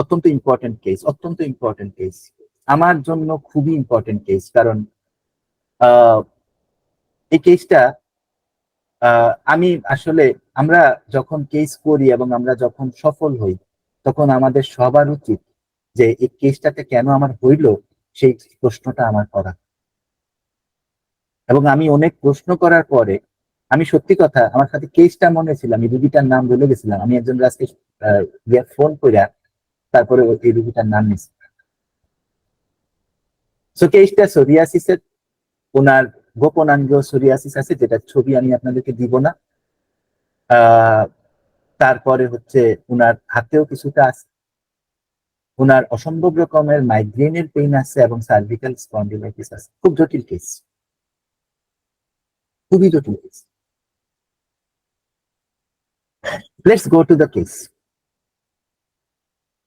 অত্যন্ত important case অত্যন্ত important case আমার জন্য খুবই ইম্পর্টেন্ট কেস কারণ এই কেসটা আমি আসলে, আমরা যখন কেস করি এবং আমরা যখন সফল হই, তখন আমাদের সবার উচিত যে এই কেসটাতে কেন আমার হইল, সেই প্রশ্নটা আমার করা। এবং আমি অনেক প্রশ্ন করার পরে, আমি সত্যি কথা, আমার সাথে কেসটা মনে ছিল, আমি রুগীটার নাম বলে গেছিলাম। আমি একজন আজকে ফোন করে তারপরে এই রুগীটার নাম সো কেসটা সোরিয়াসিসের ওনার গোপনাঙ্গ সোরিয়াসিস আছে, যেটা ছবি আমি আপনাদেরকে দিব না। তারপরে হচ্ছে উনার হাতেও কিছুটা আছে। উনার অসম্ভব রকমের মাইগ্রেনের পেইন আছে এবং সার্ভিক্যাল স্পন্ডিলাইটিস আছে। খুব জটিল কেস খুবই জটিল case let's go to the case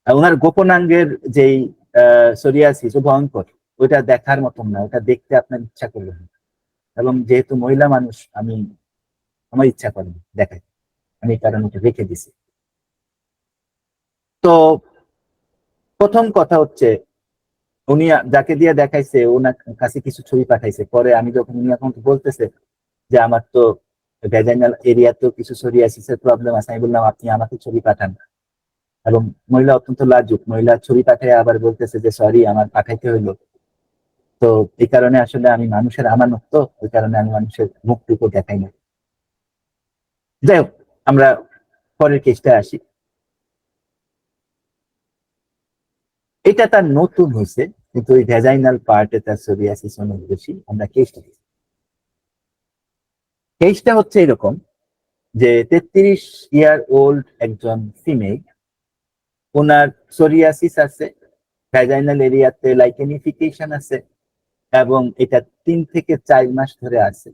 ওনার গোপনাঙ্গের যেই সোরিয়াসিস ভয়ঙ্কর, ওইটা দেখার মতন না ওটা দেখতে আপনার ইচ্ছা করবে না। এবং যেহেতু মহিলা মানুষ, আমি আমার ইচ্ছা করে না, দেখাই। আমি কারণে ওটা রেখে দিছি। তো, প্রথম কথা হচ্ছে, উনি যাকে দিয়ে দেখাইছে, ওনার কাছে কিছু ছবি পাঠাইছে। পরে আমি যখন উনি এখন বলতেছে যে, আমার তো ভ্যাজাইনাল এরিয়াতেও কিছু সোরিয়াসিসের প্রবলেম আছে, আমি বললাম, আপনি আমাকে ছবি পাঠান। এবং মহিলা অত্যন্ত লাজুক। মহিলা ছবি পাঠায় আবার বলতেছে যে সরি আমার পাঠাইতে হইল। তো এই কারণে আসলে আমি মানুষের আমানত তো ওই কারণে আমি মানুষের মুখটুকু দেখাই না। যাই হোক, আমরা পরের কেসটা আসি। এটা তার নতুন হয়েছে কিন্তু ওই ভ্যাজাইনাল পার্টে তার সোরিয়াসিস অনেক বেশি আমরা কেসটা কেসটা হচ্ছে এরকম যে, তেত্রিশ ইয়ার ওল্ড একজন ফিমেল ওনার সোরিয়াসিস আছে ভ্যাজাইনাল এরিয়াতে লাইকেনিফিকেশন আছে, এবং এটা তিন থেকে চার মাস ধরে আছে।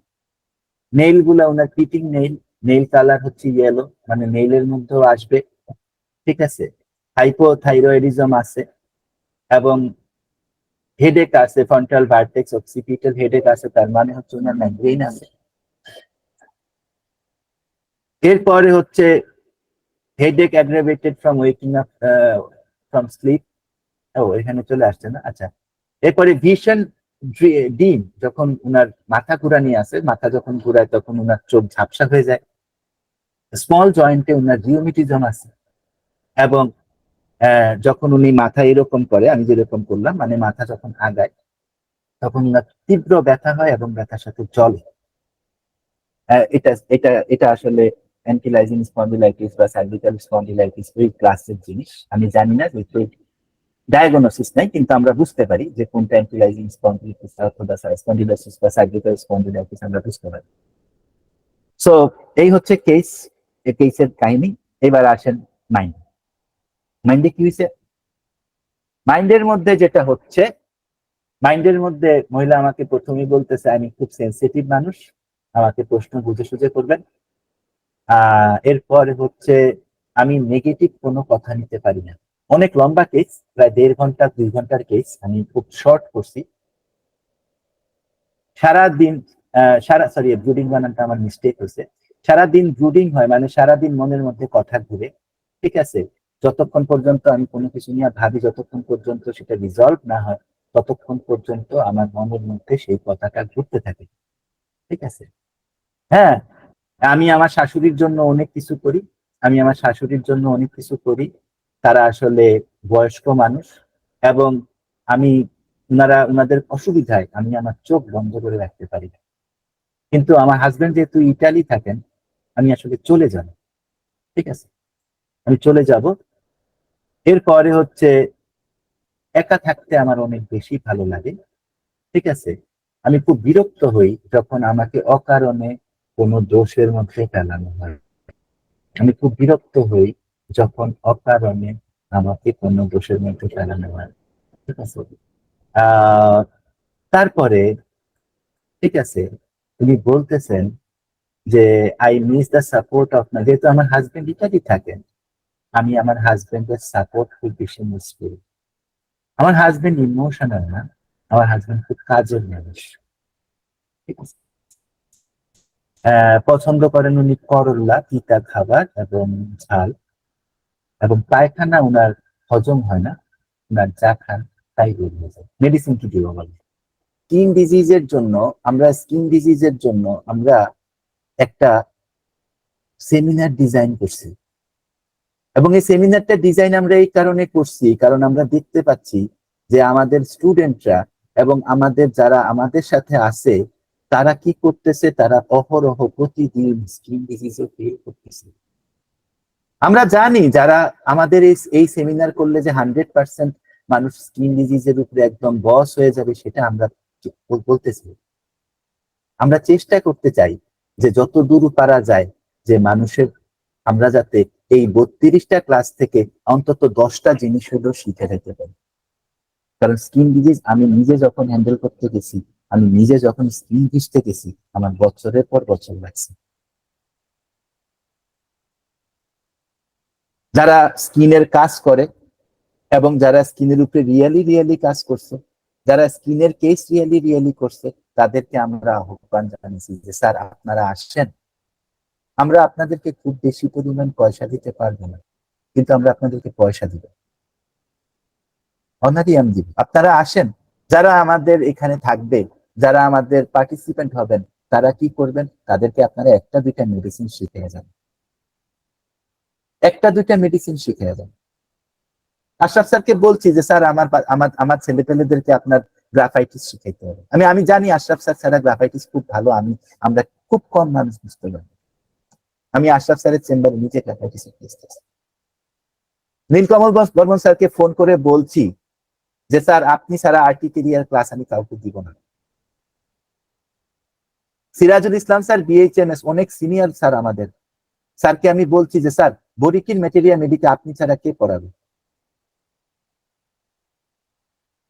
নেইলগুলা, ওনার পিটিং নেইল নেইল কালার হচ্ছে ইয়েলো মানে নেইলের মধ্যেও আসবে, ঠিক আছে? হাইপোথাইরয়েডিজম আছে, এবং হেডেক আছে ফ্রন্টাল ভার্টেক্স অক্সিপিটাল হেডেক আছে, তার মানে হচ্ছে ওনার মাইগ্রেন আছে। এরপরে হচ্ছে headache aggravated from waking up from sleep ও, এখানে চলে আসছে না? আচ্ছা। এরপরে ভীষণ ডিম, যখন উনার মাথা ঘুরানি আছে, মাথা যখন ঘুরায় তখন উনার চোখ ঝাপসা হয়ে যায়। স্মল জয়েন্টে উনার রিউমিটিজম আছে। এবং যখন উনি মাথা এরকম করে, আমি যেরকম করলাম মানে মাথা যখন আগায়, তখন উনার তীব্র ব্যথা হয় এবং ব্যথার সাথে জলে। এটা এটা এটা আসলে অ্যান্টিলাইজিং স্পন্ডিলাইটিস বা সার্ভিক্যাল স্পন্ডিলাইটিস ওই ক্লাসের জিনিস। আমি জানি না যে ডায়াগনোসিস নাই, কিন্তু আমরা বুঝতে পারি যে কোনটা অ্যান্টিলাইজিং স্পন্ডিলাইটিস অথবা স্পন্ডিলাইটিস বা সার্ভিক্যাল স্পন্ডিলাইটিস আমরা বুঝতে পারি। সো এই হচ্ছে কেস এই কেসের কাহিনী। এবার আসেন মাইন্ড মাইন্ডে কি হয়েছে মাইন্ডের মধ্যে যেটা হচ্ছে মাইন্ডের মধ্যে মহিলা আমাকে প্রথমেই বলতেছে, আমি খুব সেন্সিটিভ মানুষ। আমাকে প্রশ্ন বুঝে সুঝে করবেন। এরপরে হচ্ছে আমি নেগেটিভ কোনো কথা নিতে পারি না। অনেক লম্বা কেস প্রায় দেড় ঘণ্টা দুই ঘণ্টার কেস আমি খুব শর্ট করছি। সারা দিন আহ, সারা সরি ব্রুডিং বানানটা আমার মিস্টেক হয়েছে। সারাদিন ব্রুডিং হয় মানে সারাদিন মনের মধ্যে কথা ঘুরে ঠিক আছে? যতক্ষণ পর্যন্ত আমি কোনো কিছু নিয়ে ভাবি যতক্ষণ পর্যন্ত সেটা রিজলভ না হয় ততক্ষণ পর্যন্ত আমার মনের মধ্যে সেই কথাটা ঘুরতে থাকে ঠিক আছে? হ্যাঁ আমি আমার শাশুড়ির জন্য অনেক কিছু করি, আমি আমার শাশুড়ির জন্য অনেক কিছু করি। তারা আসলে বয়স্ক মানুষ এবং আমি ওনারা ওনাদের অসুবিধায় আমি আমার চোখ বন্ধ করে রাখতে পারি না। কিন্তু আমার হাজবেন্ড যেহেতু ইটালি থাকেন, আমি আসলে চলে যাব, ঠিক আছে? আমি চলে যাব। এরপরে হচ্ছে একা থাকতে আমার অনেক বেশি ভালো লাগে, ঠিক আছে? আমি খুব বিরক্ত হই যখন আমাকে অকারণে কোনো দোষের মধ্যে ফেলানো হয়। আমি খুব বিরক্ত হই যখন অকারণে আমাকে কোনো দোষের মধ্যে ফেলানো হয়। ঠিক আছে? তারপরে, ঠিক আছে, উনি বলতেছেন যে I miss the support of my যেহেতু আমার হাজবেন্ড ইত্যাদি থাকেন, আমি আমার হাজবেন্ডের সাপোর্ট খুব বেশি মিস করি। আমার হাজবেন্ড ইমোশনাল না, আমার হাজবেন্ড খুব কাজের মানুষ। ঠিক আছে? পছন্দ করেন উনি করল্লা তিতা খাবার এবং ঝাল। এবং পায়খানা উনার হজম হয় না ওনার যা খান তাই হয়ে যায়। মেডিসিন কি দিব বলে স্কিন ডিজিজের জন্য আমরা স্কিন ডিজিজের জন্য আমরা একটা সেমিনার ডিজাইন করছি। এবং এই সেমিনারটা ডিজাইন আমরা এই কারণে করছি কারণ আমরা দেখতে পাচ্ছি যে আমাদের স্টুডেন্টরা এবং আমাদের যারা আমাদের সাথে আছে তারা কি করতেছে? তারা অহরহ প্রতিদিন স্কিন ডিজিজে ফেল করতেছে। আমরা জানি যারা আমাদের এই সেমিনার করলে যে হান্ড্রেড পার্সেন্ট মানুষ স্কিন ডিজিজের উপরে একদম বস হয়ে যাবে, সেটা আমরা বলতেছি। আমরা চেষ্টা করতে চাই যে যত দূর পারা যায় যে মানুষের, আমরা যাতে এই বত্রিশটা ক্লাস থেকে অন্তত দশটা জিনিস হলেও শিখে যেতে পারি। কারণ স্কিন ডিজিজ আমি নিজে যখন হ্যান্ডেল করতে গেছি আমি নিজে যখন স্কিন ঘিসতে গেছি আমার বছরের পর বছর লাগছে। যারা স্কিনের কাজ করে এবং যারা স্কিনের উপরে রিয়েলি রিয়েলি কাজ করছে, যারা স্কিনের কেস রিয়েলি রিয়েলি করছে, তাদেরকে আমরা আহ্বান জানিয়েছি যে, স্যার, আপনারা আসছেন আমরা আপনাদেরকে খুব বেশি পরিমাণ পয়সা দিতে পারব না, কিন্তু আমরা আপনাদেরকে পয়সা দিব। অনারিয়াম দিব আপনারা আসেন। যারা আমাদের এখানে থাকবে যারা আমাদের পার্টিসিপেন্ট হবেন, তারা কি করবেন? তাদেরকে আপনারা একটা দুইটা মেডিসিন শিখে যান। একটা দুইটা মেডিসিন শিখে যান। আশরাফ স্যারকে বলছি যে, স্যার, আমার আমার আমার ছেলে পেলেদেরকে আপনার গ্রাফাইটিস শিখাইতে হবে। আমি আমি জানি আশরাফ স্যার ছাড়া গ্রাফাইটিস খুব ভালো। আমি, আমরা খুব কম মানুষ বুঝতে পারি আমি আশরাফ স্যারের চেম্বারে নিজে গ্রাফাইটিস শিখিয়েছি নীলকমল বর্মন স্যারকে ফোন করে বলছি যে, স্যার, আপনি ছাড়া আর্টিকেরিয়ার ক্লাস আমি কাউকে দিব না। সিরাজুল ইসলাম স্যার বিএইচএমএস অনেক সিনিয়র স্যার আমাদের। স্যারকে আমি বলছি যে, স্যার, বরিকির ম্যাটেরিয়া মেডিকে আপনি ছাড়া কে পড়াবে?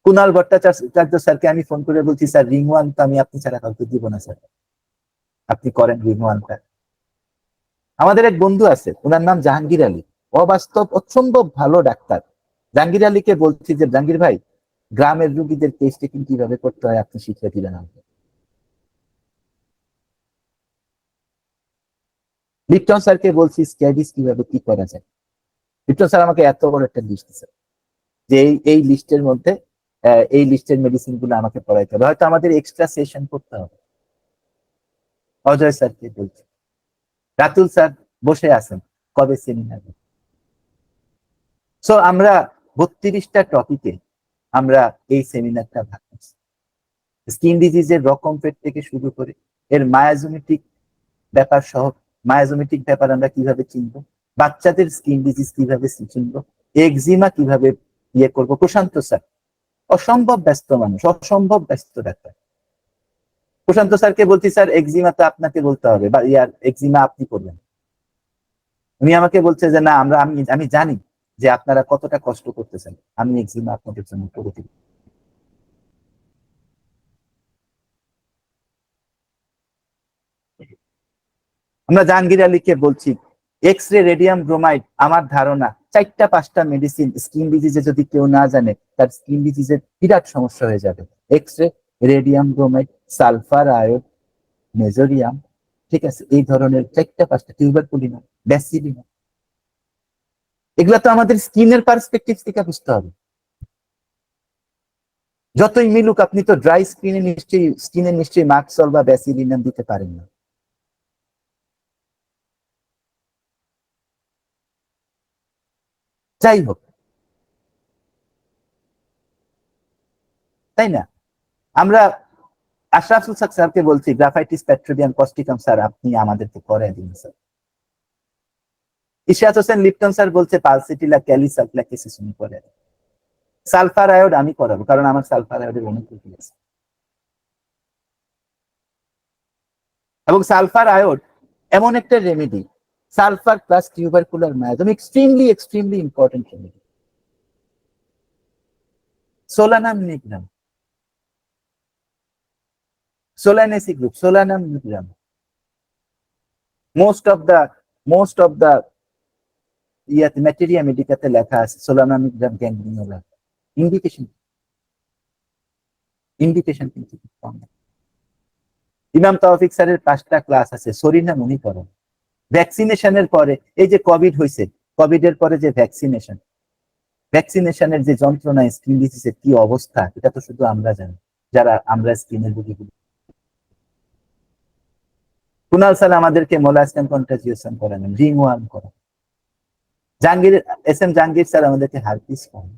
কুনাল ভট্টাচার্য স্যারকে আমি ফোন করে বলছি, স্যার রিং ওয়ান তো আমি আপনি ছাড়া কাউকে দিব না, স্যার। আপনি করেন রিং ওয়ানটা আমাদের এক বন্ধু আছে, ওনার নাম জাহাঙ্গীর আলী। অবাস্তব, অসম্ভব ভালো ডাক্তার। জাহাঙ্গীর আলীকে বলছি যে, জাহাঙ্গীর ভাই, গ্রামের রুগীদের কেস টেকিং কীভাবে করতে হয়? আপনি শিখিয়ে দিলেন আমাকে। লিপ্টন স্যারকে বলছি স্ক্যাডিস কীভাবে কি করা যায়? লিপ্টন স্যার আমাকে এত বড় একটা লিস্ট দিচ্ছে যে এই লিস্টের মধ্যে এই লিস্টের মেডিসিনগুলো আমাকে পড়াইতে হবে। হয়তো আমাদের এক্সট্রা সেশন করতে হবে। অজয় স্যারকে বলছি। রাতুল স্যার বসে আছেন, কবে সেমিনার সো আমরা বত্রিশটা টপিকে আমরা এই সেমিনারটা ভাগ করছি। স্কিন ডিজিজের রকম পেট থেকে শুরু করে, এর মায়াজোমেটিক ব্যাপার সহ মায়াজোমেটিক ব্যাপার আমরা কীভাবে চিনবো? বাচ্চাদের স্কিন ডিজিজ কীভাবে চিনবো? এক্সিমা কীভাবে ইয়ে করব? প্রশান্ত স্যার, অসম্ভব ব্যস্ত মানুষ, অসম্ভব ব্যস্ত ডাক্তার। প্রশান্ত স্যারকে বলছি, স্যার এক্সিমা তো আপনাকে বলতে হবে, বা ইয়ার এক্সিমা আপনি করবেন। উনি আমাকে বলছে যে, না, আমরা, আমি আমি জানি যে আপনারা কতটা কষ্ট করতেছেন। আমি এক্সিমা আপনাদের জন্য করে দিব। আমরা জাহাঙ্গীর আলীকে বলছি এক্স রে রেডিয়াম ব্রোমাইড আমার ধারণা, চারটা পাঁচটা মেডিসিন স্কিন ডিজিজে যদি কেউ না জানে, তার স্কিন ডিজিজের বিরাট সমস্যা হয়ে যাবে। X ray radium bromide sulphur আয়োড mezereum ঠিক আছে? এই ধরনের চারটা পাঁচটা টিউবার পুলিনা ব্যাসিলিনা এগুলা তো আমাদের স্কিনের পার্সপেক্টিভ থেকে বুঝতে হবে। যতই মিলুক, আপনি তো ড্রাই স্কিনে নিশ্চয়ই স্কিনে নিশ্চয়ই মাক্সল বা ব্যাসিলিনাম দিতে পারেন না। যাই হোক। তাই না? আমরা আশরাফুল সাক স্যারকে বলছি গ্রাফাইটিস পেট্রোডিয়াম কস্টিকাম স্যার আপনি আমাদেরকে করে দিন sir Ishat Hossain Lipton sir বলছে পালসিটিলা ক্যালিসাপ্লাকিসিসনি করে সালফার আয়োড আমি করাবো, কারণ আমার সালফার আয়োডের অনেক আছে। এবং সালফার আয়োড এমন একটা remedy sulphur plus tubercular miasm extremely extremely important remedy solanum nigrum Solanacea group, Solanum nigram. Most of the, most of the ইয়াতে ম্যাটেরিয়া মেডিকাতে লেখা আছে সোলানাম নিগ্রাম গ্যাংগ্রিনোলা ইন্ডিকেশন ইন্ডিকেশন কিন্তু খুব কম। ইমাম তাওফিক স্যারের পাঁচটা ক্লাস আছে সরিনা মনি করেন ভ্যাকসিনেশনের পরে, এই যে কোভিড হয়েছে কোভিড এর পরে যে ভ্যাকসিনেশন ভ্যাকসিনেশনের যে যন্ত্রণা স্কিন ডিজিজের কি অবস্থা, এটা তো শুধু আমরা জানি, যারা আমরা স্কিনের রোগীগুলো কুনাল স্যার আমাদেরকে মোলাস্কান কন্টাজিয়েশন করালেন রিং ওয়ার্ম করা Jahangir S M Jahangir sir আমাদেরকে হারপিস করেন।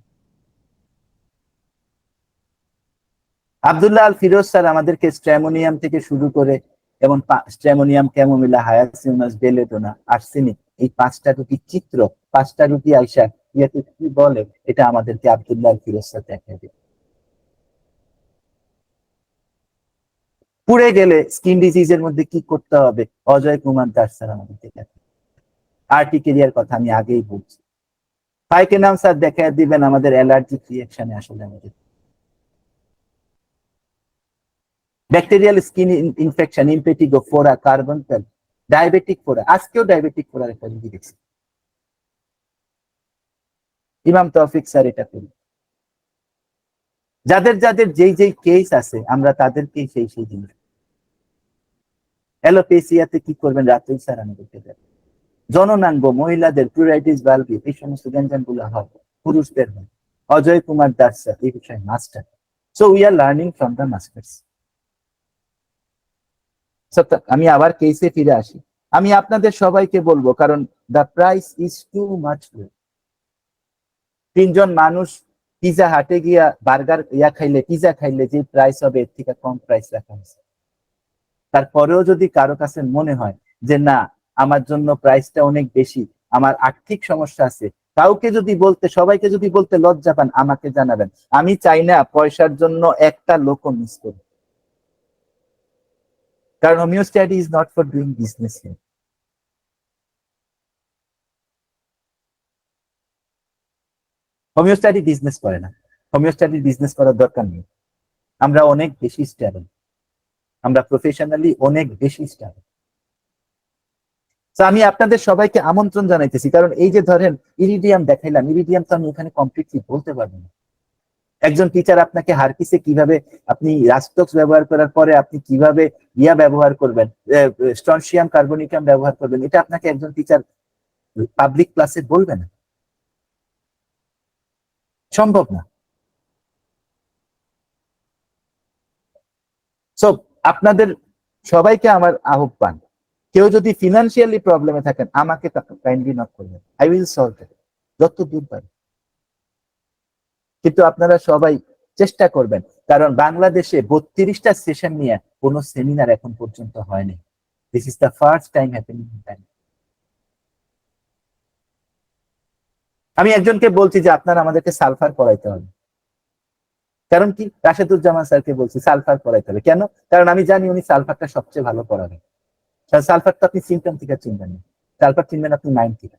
আব্দুল্লাহ আল ফিরোজ স্যার আমাদেরকে স্ট্র্যামোনিয়াম থেকে শুরু করে এবং stramonium chamomilla hyoscyamus belladonna, arsenic, এই পাঁচটা রুটি চিত্র, পাঁচটা রুটি আইসা ইয়াতে কি বলে, এটা আমাদেরকে আব্দুল্লাহ ফিরোজ দেখা দেবে। পুড়ে গেলে স্কিন ডিজিজের মধ্যে কি করতে হবে? অজয় কুমার দাস স্যার আমাদের দেখা আরটি কেরিয়ার কথা আমি আগেই বলছি। ফাইকে নাম স্যার দেখা দিবেন, আমাদের অ্যালার্জিক রিয়াকশনে আসলে আমাদের ব্যাকটেরিয়াল স্কিন ইনফেকশন ইমপেটিগো ফোরা কার্বন ডায়াবেটিক ফোরা আজকেও ডায়াবেটিক ফোরার একটা রুগী দেখছি ইমাম তৌফিক স্যার এটা করি যাদের যাদের যেই যেই কেস আছে, আমরা তাদেরকেই সেই সেই জিনিস অ্যালোপেসিয়াতে কি করবেন? রাতুল স্যার আমাদেরকে দেন জননাঙ্গ মহিলাদের প্লুরাইটিস বাল্বি এই সমস্ত গ্যাঞ্জামগুলো হয়। পুরুষদের হয়। অজয় কুমার দাস স্যার, এই বিষয়ে master so we are learning from the masters আমি আবার কেসে ফিরে আসি। আমি আপনাদের সবাইকে বলব, কারণ the price is too much তিনজন মানুষ পিজা হাটে গিয়া বার্গার ইয়া খাইলে পিজা খাইলে যে প্রাইস হবে, এর থেকে কম প্রাইস রাখা হয়েছে। তারপরেও যদি কারও কাছে মনে হয় যে, না, আমার জন্য প্রাইসটা অনেক বেশি, আমার আর্থিক সমস্যা আছে, কাউকে যদি বলতে, সবাইকে যদি বলতে লজ্জা পান, আমাকে জানাবেন। আমি চাই না পয়সার জন্য একটা লোকও মিস করি কারণ হোমিওস্ট্যাটি is not for doing business here হোমিওস্ট্যাটি business করে না। হোমিওস্ট্যাটি বিজনেস করার দরকার নেই। আমরা অনেক বেশি স্ট্যাবল আমরা প্রফেশনালি অনেক বেশি স্ট্যাবল আমি আপনাদের সবাইকে আমন্ত্রণ জানাইতেছি। কারণ এই যে ধরেন ইরিডিয়াম দেখাইলাম ইরিডিয়াম তো আমি এখানে কমপ্লিটলি বলতে পারব না। একজন টিচার আপনাকে হারকিসে কীভাবে আপনি রাস্টক্স ব্যবহার করার পরে আপনি কীভাবে ইয়া ব্যবহার করবেন স্টনশিয়াম কার্বনিকাম ব্যবহার করবেন, এটা আপনাকে একজন টিচার পাবলিক ক্লাসে বলবে না। সম্ভব না। সো আপনাদের সবাইকে আমার আহ্বান, কেউ যদি ফিনান্সিয়ালি প্রবলেমে থাকেন, আমাকে কাইন্ডলি নক করবেন আই উইল সলভ যত দূর পারি। কিন্তু আপনারা সবাই চেষ্টা করবেন। কারণ বাংলাদেশে বত্রিশটা সেশন নিয়ে কোনো সেমিনার এখন পর্যন্ত হয়নি। This is the first time happening আমি একজনকে বলছি যে, আপনারা আমাদেরকে সালফার পড়াইতে হবে। কারণ কি? রাশেদুজ্জামান স্যারকে বলছি সালফার পড়াইতে হবে। কেন? কারণ আমি জানি উনি সালফারটা সবচেয়ে ভালো পড়াবেন। সালফার তো আপনি সিমটম থেকে চিনবেন না। সালফার চিনবেন আপনি মাইন্ড থেকে।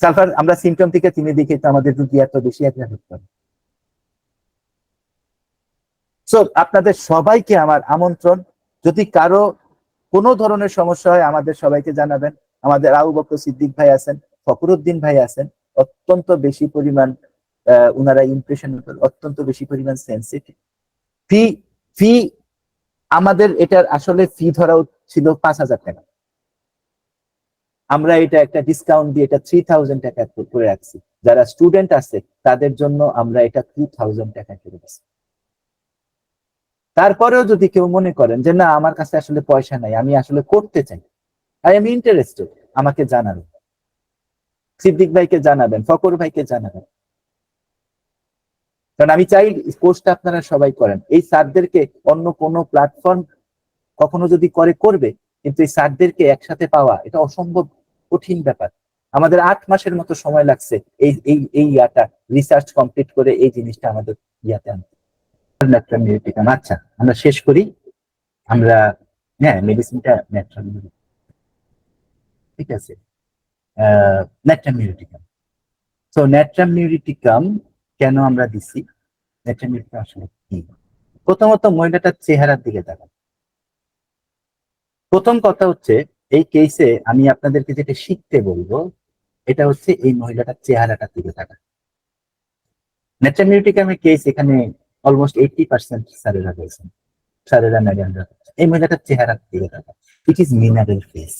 সালফার, আমরা সিমটম থেকে চিনে দেখে তো আমাদের রুগী এত বেশি হতে পারে। সো আপনাদের সবাইকে আমার আমন্ত্রণ। যদি কারও কোনো ধরনের সমস্যা হয়, আমাদের সবাইকে জানাবেন। আমাদের আবু বকর সিদ্দিক ভাই আছেন ফকরুদ্দিন ভাই আছেন, অত্যন্ত বেশি পরিমাণ উনারা ইমপ্রেশন অত্যন্ত বেশি পরিমাণ সেন্সিটিভ ফি ফি আমাদের এটার আসলে ফি ধরা ছিল পাঁচ হাজার টাকা। আমরা এটা একটা ডিসকাউন্ট দিয়ে এটা থ্রি থাউজেন্ড টাকা করে রাখছি। যারা স্টুডেন্ট আছে, তাদের জন্য আমরা এটা টু থাউজেন্ড টাকা করে দিচ্ছি। তারপরেও যদি কেউ মনে করেন যে, না, আমার কাছে আসলে পয়সা নাই, আমি আসলে করতে চাই। আই এম ইন্টারেস্টেড আমাকে জানাবেন। সিদ্দিক ভাইকে জানাবেন ফকর ভাইকে জানাবেন। কারণ আমি চাই কোর্সটা আপনারা সবাই করেন। এই স্যারদেরকে অন্য কোনো প্ল্যাটফর্ম কখনো যদি করে, করবে কিন্তু এই স্যারদেরকে একসাথে পাওয়া এটা অসম্ভব কঠিন ব্যাপার। আমাদের আট মাসের মতো সময় লাগছে এই এই এই ইয়াটা রিসার্চ কমপ্লিট করে এই জিনিসটা আমাদের ইয়াতে আনতে। আচ্ছা আমরা শেষ করি। আমরা হ্যাঁ মেডিসিনটা ন্যাট্রাল ঠিক আছে। Natrum muriaticum so natrum muriaticum কেন আমরা দিছি? ন্যাট্রাম আসলে কি? প্রথমত মহিলাটার চেহারার দিকে তাকান। প্রথম কথা হচ্ছে, এই কেসে আমি আপনাদেরকে যেটা শিখতে বলব, এটা হচ্ছে এই মহিলাটার চেহারাটা তুলে থাকা ন্যাচারমিউটিকামের কেস এখানে অলমোস্ট এইটি পার্সেন্ট স্যারেরা রয়েছেন স্যারেরা ম্যাডামরা এই মহিলাটার চেহারা তুলে থাকা it is mineral face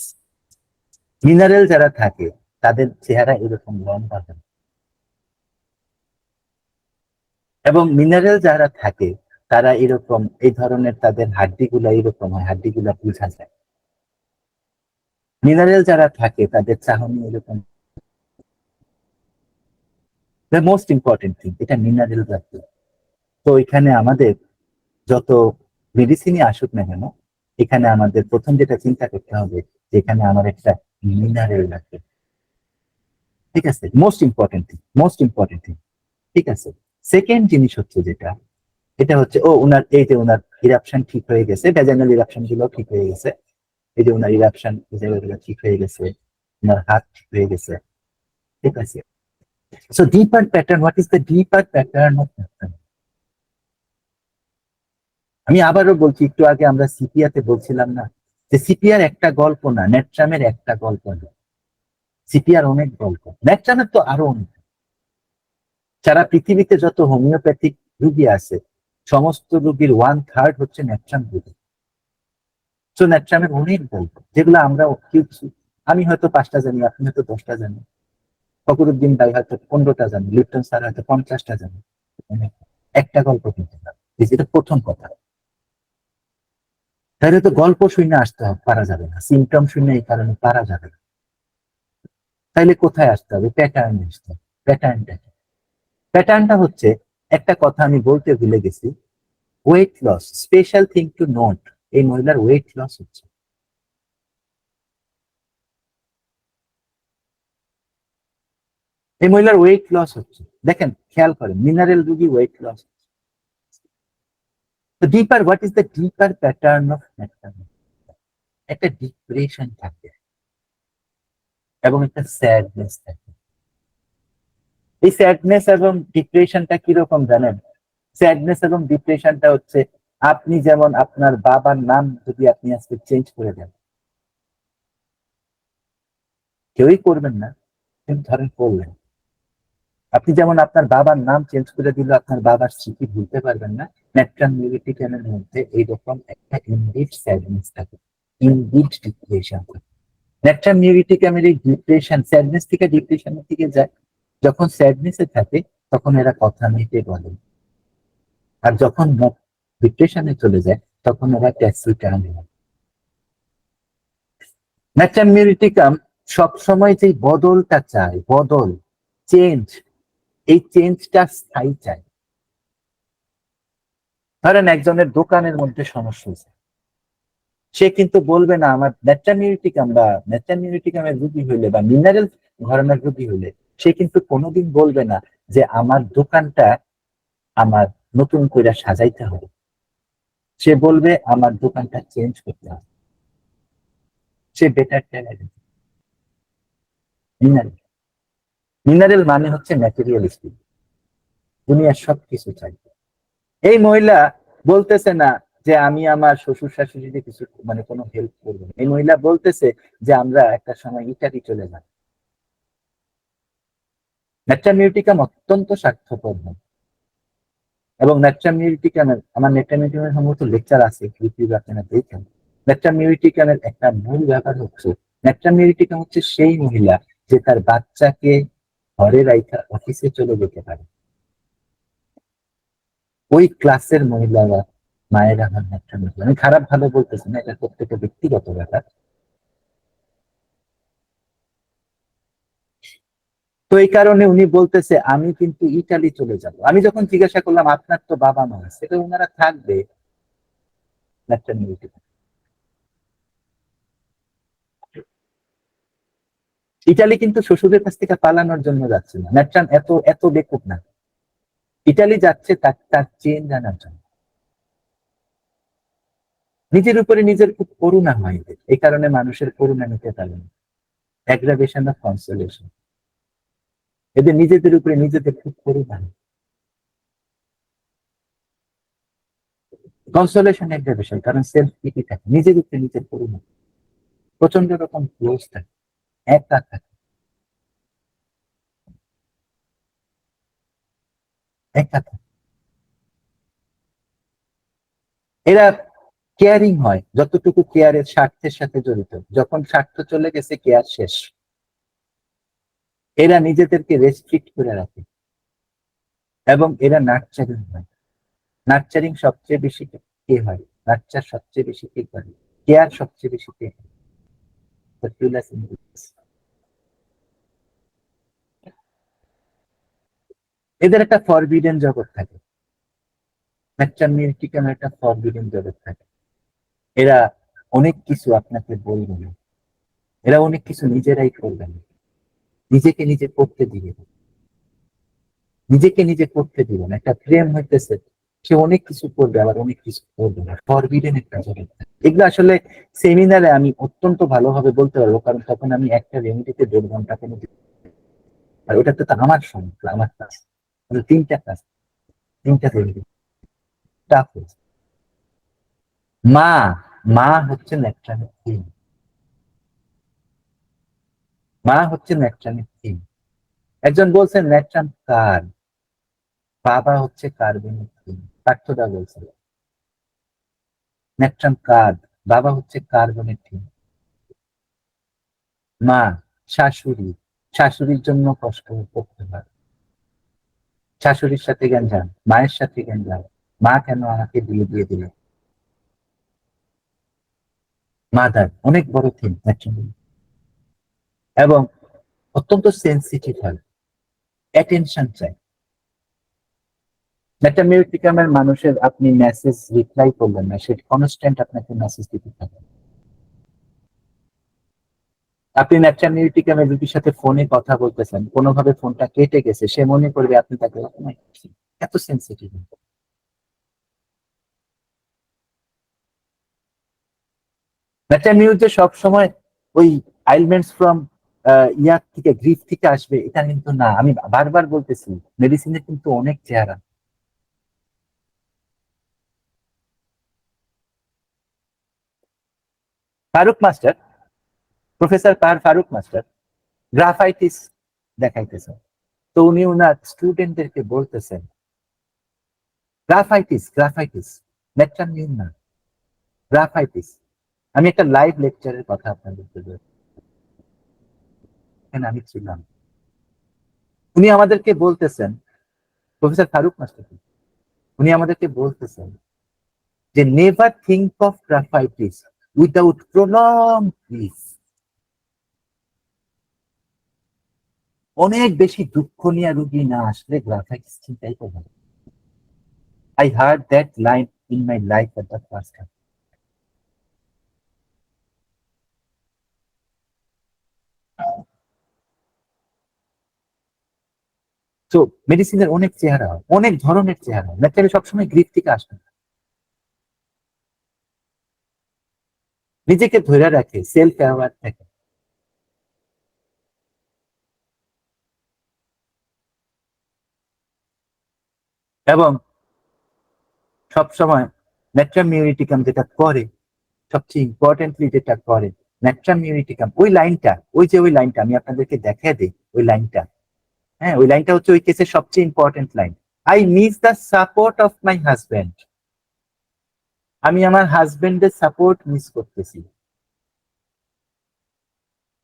mineral যারা থাকে, তাদের চেহারা এরকম লম্বা থাকে এবং মিনারেল যারা থাকে, তারা এরকম, এই ধরনের তাদের হাড্ডিগুলা এরকম হয়, হাড্ডিগুলা বুঝা যায়। মিনারেল যারা থাকে, তাদের চাহনি এরকম। দ্য মোস্ট ইম্পর্টেন্ট থিং এটা মিনারেল জাতীয়। তো এখানে আমাদের যত মেডিসিনই আসুক না কেন, এখানে আমাদের প্রথম যেটা চিন্তা করতে হবে যে এখানে আমার একটা মিনারেল লাগবে ঠিক আছে? Most important thing most important thing ঠিক আছে? সেকেন্ড জিনিস হচ্ছে যেটা, এটা হচ্ছে, ও, উনার, এই যে উনার ইরাপশন ঠিক হয়ে গেছে ভ্যাজাইনাল ইরাপশনগুলো ঠিক হয়ে গেছে। এই যে জায়গাগুলো ঠিক হয়ে গেছে উনার হাত ঠিক হয়ে গেছে ঠিক আছে so deeper pattern what is the deeper pattern of আমি আবারও বলছি, একটু আগে আমরা সিপিয়াতে বলছিলাম না, যে সিপিআর একটা গল্প না নেট্রামের একটা গল্প না। সিপিআর অনেক গল্প। নেট্রামের তো আরও অনেক। সারা পৃথিবীতে যত হোমিওপ্যাথিক রুগী আছে, সমস্ত রুগীর ওয়ান থার্ড হচ্ছে নেট্রাম রুগী। নেট্রামের অনেক গল্প যেগুলো আমরা আমি হয়তো পাঁচটা জানি, আপনি হয়তো দশটা জানি ফকরুদ্দিন ভাই হয়তো পনেরোটা জানি লিপ্টন স্যার হয়তো পঞ্চাশটা জানি। অনেক। একটা গল্প কিন্তু এটা প্রথম কথা। তাহলে তো গল্প শুনে আসতে হবে, পারা যাবে না। সিমটম শুনে এই কারণে পারা যাবে না। তাইলে কোথায় আসতে হবে? প্যাটার্ন আসতে হবে। প্যাটার্নটা কি? প্যাটার্নটা হচ্ছে, একটা কথা আমি বলতে ভুলে গেছি। Weight loss special thing to note এই মহিলার ওয়েট লস হচ্ছে। এই মহিলার ওয়েট লস হচ্ছে। দেখেন, খেয়াল করেন মিনারেল রুগী ওয়েট লস তো deeper what is the deeper pattern of একটা ডিপ্রেশন থাকে এবং একটা স্যাডনেস থাকে। এই স্যাডনেস এবং ডিপ্রেশনটা কীরকম জানেন? স্যাডনেস এবং ডিপ্রেশনটা হচ্ছে আপনি যেমন আপনার বাবার নাম যদি আপনি আজকে চেঞ্জ করে দেন, কেউই করবেন না, কিন্তু ধরেন করলেন। আপনি যেমন আপনার বাবার নাম চেঞ্জ করে দিলে, আপনার বাবার স্মৃতি ভুলতে পারবেন না। ন্যাট্রাল মধ্যে এইরকম একটা ইনডিট স্যাডনেস থাকে ইনডিট ডিপ্রেশন থাকে। ন্যাট্রাল নিউরিটিক্যামের এই ডিপ্রেশন স্যাডনেস থেকে ডিপ্রেশনের দিকে যায়। যখন স্যাডনেসে থাকে, তখন এরা কথা নিতে বলে। আর যখন ডিপ্রেশনে চলে যায়, তখন এরা ট্যাক্সি টার্ন ন্যাট্রাল নিউরিটিকাম সবসময় যে বদলটা চায়, বদল চেঞ্জ এই চেঞ্জটা স্থায়ী চাই ধরেন একজনের দোকানের মধ্যে সমস্যা হয়েছে। সে কিন্তু বলবে না, আমার ন্যাচানিউরিটিকাম বা ন্যাচানিউরিটিকামের রুগী হইলে বা মিনারেল ধরনের রুগী হইলে, সে কিন্তু কোনোদিন বলবে না যে আমার দোকানটা আমার নতুন করে সাজাইতে হবে। সে বলবে, আমার দোকানটা চেঞ্জ করতে হবে। সে বেটার মিনারেল মিনারেল মানে হচ্ছে ম্যাটেরিয়ালিস্টিক দুনিয়ার সব কিছু চাই। এই মহিলা বলতেছে না যে আমি আমার শ্বশুর শাশুড়িকে কিছু মানে কোনো হেল্প করব। এই মহিলা বলতেছে যে আমরা একটা সময় ইটালি চলে যাব। ন্যাট্রামিউটিকাম অত্যন্ত স্বার্থপর এবং ন্যাট্রামিউটিকামের আমার ন্যাট্রামিউটিকামের সম্ভবত লেকচার আছে ইউটিউবে আপনারা দেখেন। ন্যাট্রামিউটিকামের একটা মূল ব্যাপার হচ্ছে ন্যাট্রামিউটিকাম হচ্ছে সেই মহিলা যে তার বাচ্চাকে ঘরে রাইখা অফিসে চলে যেতে পারে। ওই ক্লাসের মহিলারা মায়েরা আমার একটা মহিলা আমি খারাপ ভালো বলতেছি না, এটা প্রত্যেকটা ব্যক্তিগত ব্যাপার। এই কারণে উনি বলতেছে, আমি কিন্তু ইটালি চলে যাব। আমি যখন জিজ্ঞাসা করলাম, আপনার তো বাবা মা আছে। সেটা ওনারা থাকবে ইটালি কিন্তু শ্বশুরের কাছ থেকে পালানোর জন্য যাচ্ছে না। ন্যাট্রান এত এত বেকুব না। ইটালি যাচ্ছে তার তার চেন জানার জন্য। নিজের উপরে নিজের খুব করুণা হয় এই কারণে মানুষের করুণা নিতে পারে না। Aggravation of consolation. এদের নিজেদের উপরে নিজেদের খুব করুণা কনসোলেশন অ্যাগ্রাভেশন কারণ সেলফ পিটি থাকে, নিজের উপরে নিজের করুণা প্রচণ্ড রকম ক্লোজ থাকে, একা থাকে। একা থাকে। এরা কেয়ারিং হয়, যতটুকু কেয়ারের স্বার্থের সাথে জড়িত। যখন স্বার্থ চলে গেছে কেয়ার শেষ। এরা নিজেদেরকে রেস্ট্রিক্ট করে রাখে। এবং এরা নার্চারিং হয়। নার্চারিং সবচেয়ে বেশি কে হয়? নার্চার সবচেয়ে বেশি কে করে? কেয়ার সবচেয়ে বেশি কে. এদের একটা ফরবিডেন জগৎ থাকে। নার্চার মিউটিকামের একটা ফরবিডেন জগৎ থাকে। এরা অনেক কিছু আপনাকে বলবে না। এরা অনেক কিছু নিজেরাই করবে না। নিজেকে নিজে করতে না। নিজেকে নিজে করতে দিবে না একটা প্রেম হইতেছে, সে অনেক কিছু করবে, আবার অনেক কিছু করবে না। ফরবিডেন একটা জগৎ এগুলো আসলে সেমিনারে আমি অত্যন্ত ভালোভাবে বলতে পারব, কারণ তখন আমি একটা রেমিডিতে দেড় ঘণ্টা কোনো আর ওটা তো আমার সমস্যা আমার কাজ মানে তিনটা কাজ তিনটা রেমিডি টাফ মা মা হচ্ছে ন্যাকট্রানের থিম মা হচ্ছে ন্যাকট্রানের থিম একজন বলছেন ন্যাকট্রান কার? বাবা হচ্ছে কার্বনের থিম পার্থদা বলছে ন্যাকট্রান কার্ড বাবা হচ্ছে কার্বনের থিম মা, শাশুড়ি। শাশুড়ির জন্য কষ্ট করতে পারে শাশুড়ির সাথে গেঞ্জাম মায়ের সাথে গেঞ্জাম মা কেন আমাকে দিয়ে দিয়ে দিল মাদার, অনেক বড় থিম এবং অত্যন্ত সেন্সিটিভ হয়। অ্যাটেনশন চাই। একটা মিউটিকামের মানুষের আপনি মেসেজ রিপ্লাই করলেন না, সে কনস্ট্যান্ট আপনাকে মেসেজ দিতে থাকে। আপনি একটা মিউটিকামের রুটির সাথে ফোনে কথা বলতেছেন, কোনোভাবে ফোনটা কেটে গেছে, সে মনে করবে আপনি তাকে। এত সেন্সিটিভ একটা নিউজে সব সময় ওই আইলমেন্টস ফ্রম ইয়ার থেকে, গ্রিফ থেকে আসবে, এটা কিন্তু না। আমি বারবার বলতেছি, মেডিসিনের কিন্তু অনেক চেহারা। ফারুক মাস্টার, প্রফেসর পার ফারুক মাস্টার, গ্রাফাইটিস দেখাইতেছে। তো উনি ওনার স্টুডেন্টদেরকে বলতেছেন, গ্রাফাইটিস গ্রাফাইটিস নিন না। গ্রাফাইটিস। আমি একটা লাইভ লেকচারের কথা আপনাদের বলব এখানে আমি ছিলাম। উনি আমাদেরকে বলতেছেন, প্রফেসর ফারুক মাস্টার উনি আমাদেরকে বলতেছেন যে never think of graphites without prolong please অনেক বেশি দুঃখ নিয়ে রুগী না আসলে গ্রাফাইটিস চিন্তাই করবে I heard that line in my life at the time তো মেডিসিনের অনেক চেহারা হয়, অনেক ধরনের চেহারা হয়। সবসময় গ্রিপ থেকে আসবে না। নিজেকে ধরে রাখে সেলফ অ্যাওয়ার থাকে। এবং সবসময় ন্যাট্রাম মিউনিটিকাম যেটা করে, সবচেয়ে ইম্পর্টেন্টলি যেটা করে ন্যাট্রাম মিউনিটিকাম ওই লাইনটা ওই যে ওই লাইনটা আমি আপনাদেরকে দেখাই দিই, ওই লাইনটা হ্যাঁ ওই লাইনটা হচ্ছে ওই কেসের সবচেয়ে important line I miss the support of my husband আমি আমার হাজবেন্ডের সাপোর্ট মিস করতেছি।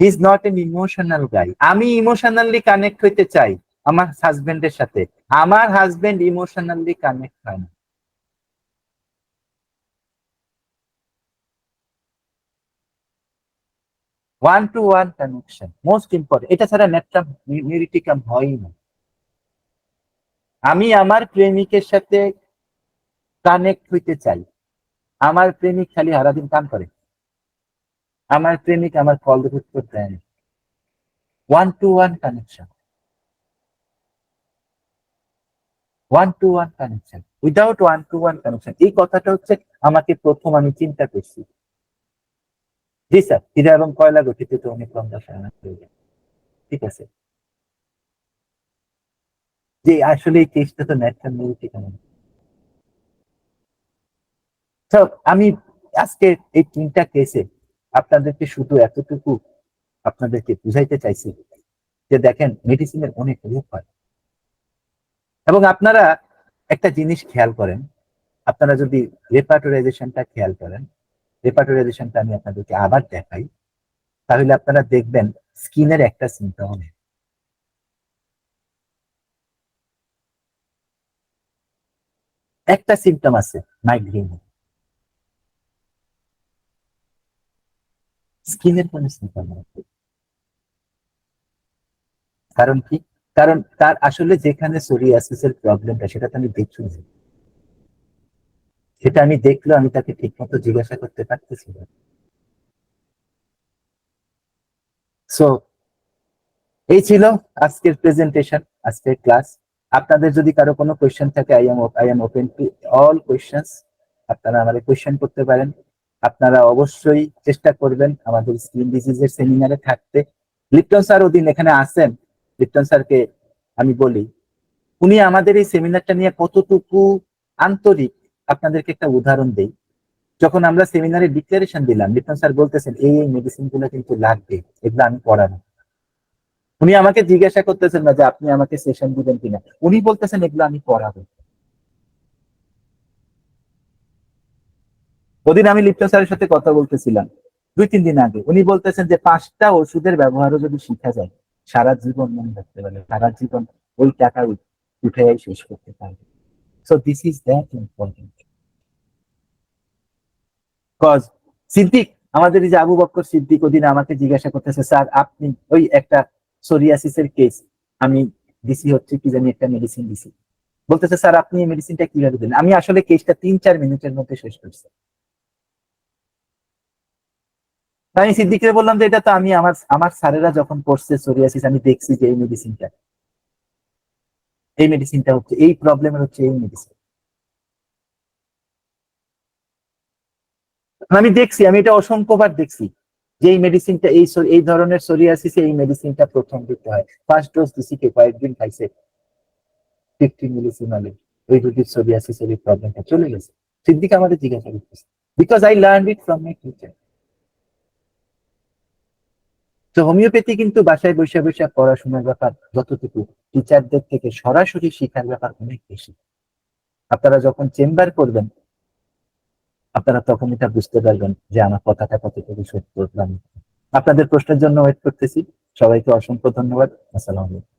Is not an emotional guy আমি ইমোশনালি কানেক্ট হইতে চাই আমার হাজবেন্ডের সাথে। আমার হাজবেন্ড ইমোশনালি কানেক্ট হয় না। One to one connection most important এটা ছাড়া নেটটা মিউরিটিকাম হয়ই না। আমি আমার প্রেমিকের সাথে কানেক্ট হইতে চাই। আমার প্রেমিক খালি সারাদিন কাম করে। আমার প্রেমিক আমার কল উত্তর দেয়। না one to one connection one to one connection without one to one connection এই কথাটা হচ্ছে আমাকে প্রথম আমি চিন্তা করছি। জি, স্যার। হীরা এবং কয়লা গঠিত অনেক কম রসায়ন প্রয়োজন। ঠিক আছে। যে আসলে এই কেসটা তো আমি আজকে এই তিনটা কেসে আপনাদেরকে শুধু এতটুকু আপনাদেরকে বুঝাইতে চাইছি যে দেখেন, মেডিসিনের অনেক রূপ হয়। এবং আপনারা একটা জিনিস খেয়াল করেন, আপনারা যদি রেপার্টোরাইজেশনটা খেয়াল করেন রেপার্টোরাইজেশনটা আমি আপনাদেরকে আবার দেখাই তাহলে আপনারা দেখবেন, স্কিনের একটা সিমটম। একটা সিমটম আছে মাইগ্রেন স্কিনের কোনো সিমটম কারণ কি কারণ তার আসলে যেখানে সোরিয়াসিসের প্রবলেমটা সেটা তো আমি দেখছি। সেটা আমি দেখলেও আমি তাকে ঠিক মতো জিজ্ঞাসা করতে পারতেছি না। সো এই ছিল আজকের প্রেজেন্টেশন আজকের ক্লাস আপনাদের যদি কারও কোনো কোয়েশ্চেন থাকে I am I am open to all questions আপনারা আমাদের কোয়েশ্চেন করতে পারেন। আপনারা অবশ্যই চেষ্টা করবেন আমাদের স্কিন ডিজিজের সেমিনারে থাকতে। লিপ্টন স্যার ওদিন এখানে আসেন। লিপ্টন স্যারকে আমি বলি, উনি আমাদের এই সেমিনারটা নিয়ে কতটুকু আন্তরিক আপনাদেরকে একটা উদাহরণ দেই। যখন আমরা সেমিনারে ডিক্লারেশন দিলাম লিপ্টন স্যার বলতেছেন, এই এই মেডিসিনগুলো কিন্তু লাগবে, এগুলো আমি পড়াবো। উনি আমাকে জিজ্ঞাসা করতেছেন না যে আপনি আমাকে সেশন দিবেন কিনা। উনি বলতেছেন, এগুলো আমি পড়াবো। ওদিন আমি লিপ্টন স্যারের সাথে কথা বলতেছিলাম, দুই, তিন দিন আগে। উনি বলতেছেন যে পাঁচটা ওষুধের ব্যবহারও যদি শিখা যায়, সারা জীবন মনে রাখতে পারবে, সারা জীবন ওই টাকা উঠে শেষ করতে পারবে। So this is that important cause Siddique আমাদের এই যে আবু বক্কর সিদ্দিক ওদিন আমাকে জিজ্ঞাসা করতেছে, স্যার, আপনি ওই একটা সোরিয়াসিসের কেস আমি দিছি হচ্ছে কি জানি একটা মেডিসিন দিছি। বলতেছে, স্যার, আপনি এই মেডিসিনটা কীভাবে দিলেন? আমি আসলে কেসটা তিন চার মিনিটের মধ্যে শেষ করছি। আমি সিদ্দিককে বললাম যে, এটা তো আমি আমার আমার স্যারেরা যখন করছে সোরিয়াসিস আমি দেখছি যে এই মেডিসিনটা এই মেডিসিনটা হচ্ছে, এই প্রবলেমের হচ্ছে এই মেডিসিন আমি দেখছি, আমি এটা অসংখ্যবার দেখছি যে এই মেডিসিনটা এই এই ধরনের সোরিয়াসিসে এই মেডিসিনটা প্রথম দিতে হয়। ফার্স্ট ডোজ দিছি কে, কয়েকদিন খাইছে। ফিফটি মিলিসিমালে ওই রোগীর সোরিয়াসিসের এই প্রবলেমটা চলে গেছে। সিদ্দিক আমাদের জিজ্ঞাসা করতেছে because I learn it from my teacher তো হোমিওপ্যাথি কিন্তু বাসায় বসে বসে পড়াশোনার ব্যাপার যতটুকু টিচারদের থেকে সরাসরি শিখার ব্যাপার অনেক বেশি। আপনারা যখন চেম্বার করবেন আপনারা তখন এটা বুঝতে পারবেন যে আমার কথাটা কতটুকু সত্য আপনাদের প্রশ্নের জন্য ওয়েট করতেছি। সবাইকে অসংখ্য ধন্যবাদ। আসসালাম আলাইকুম।